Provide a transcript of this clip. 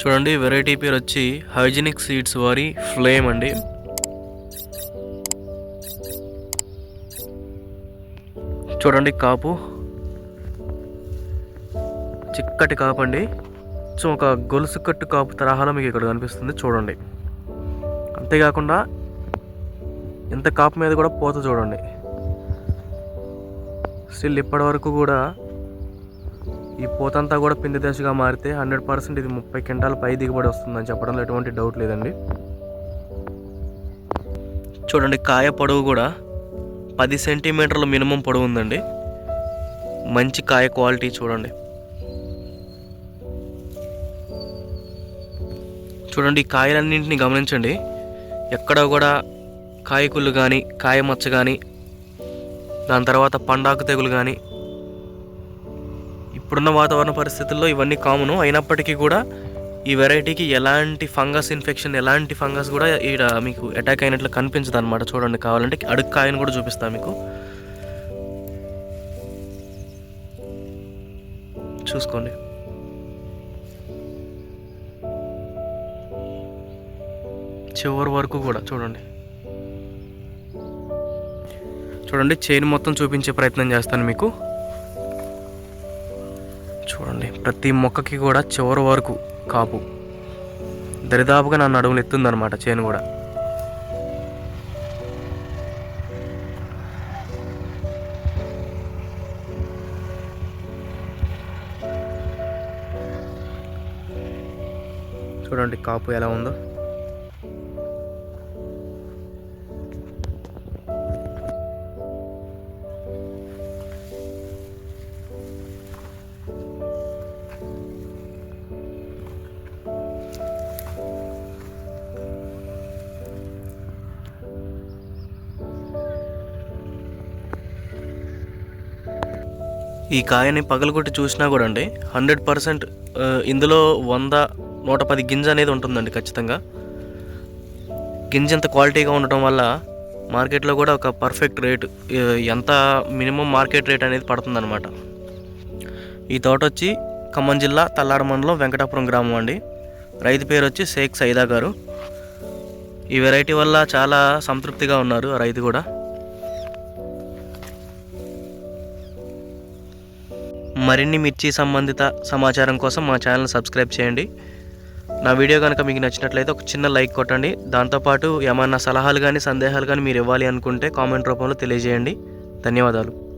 చూడండి వెరైటీ పేరు వచ్చి హైజీనిక్ సీడ్స్ వారి ఫ్లేమ్ అండి. చూడండి కాపు. చిక్కటి కాపు అండి. సో ఒక గొలుసు కట్టు కాపు తరహాలో మీకు ఇక్కడ కనిపిస్తుంది చూడండి. అంతేకాకుండా ఇంత కాపు మీద కూడా పోత చూడండి. స్టిల్ ఇప్పటి వరకు కూడా ఈ పోతంతా కూడా పిండి దశగా మారితే హండ్రెడ్ పర్సెంట్ ఇది ముప్పై క్వింటాల పై దిగుబడి వస్తుందని చెప్పడంలో ఎటువంటి డౌట్ లేదండి. చూడండి కాయ పొడవు కూడా పది సెంటీమీటర్ల మినిమం పొడవు ఉందండి. మంచి కాయ క్వాలిటీ చూడండి. చూడండి ఈ కాయలన్నింటినీ గమనించండి. ఎక్కడ కూడా కాయకుళ్ళు కానీ కాయ మచ్చ కానీ దాని తర్వాత పండాకు తెగులు కానీ ఇప్పుడున్న వాతావరణ పరిస్థితుల్లో ఇవన్నీ కామను. అయినప్పటికీ కూడా ఈ వెరైటీకి ఎలాంటి ఫంగస్ ఇన్ఫెక్షన్ ఎలాంటి ఫంగస్ కూడా ఈడ మీకు అటాక్ అయినట్లు కనిపించదు అనమాట చూడండి. కావాలంటే అడుగు కాయను కూడా చూపిస్తాను మీకు. చూసుకోండి. చివరి వరకు కూడా చూడండి. చూడండి చైన్ మొత్తం చూపించే ప్రయత్నం చేస్తాను మీకు. చూడండి. ప్రతి మొక్కకి కూడా చివరి వరకు కాపు. దరిదాపుగా నన్ను అడుగులు ఎత్తుందనమాట చేను కూడా. చూడండి కాపు ఎలా ఉందో. ఈ కాయని పగలగొట్టి చూసినా కూడా అండి హండ్రెడ్ పర్సెంట్ ఇందులో వంద నూట పది గింజ అనేది ఉంటుందండి ఖచ్చితంగా. గింజ ఎంత క్వాలిటీగా ఉండటం వల్ల మార్కెట్లో కూడా ఒక పర్ఫెక్ట్ రేటు ఎంత మినిమం మార్కెట్ రేట్ అనేది పడుతుందన్నమాట. ఈ తోట వచ్చి ఖమ్మం జిల్లా తల్లాడ మండలం వెంకటాపురం గ్రామం అండి. రైతు పేరు వచ్చి షేక్ సైదా గారు. ఈ వెరైటీ వల్ల చాలా సంతృప్తిగా ఉన్నారు ఆ రైతు కూడా. మరిన్ని మిర్చి సంబంధిత సమాచారం కోసం మా ఛానల్ సబ్స్క్రైబ్ చేయండి. నా వీడియో కనుక మీకు నచ్చినట్లయితే ఒక చిన్న లైక్ కొట్టండి. దాంతోపాటు ఏమన్నా సలహాలు కానీ సందేహాలు కానీ మీరు ఇవ్వాలి అనుకుంటే కామెంట్ రూపంలో తెలియజేయండి. ధన్యవాదాలు.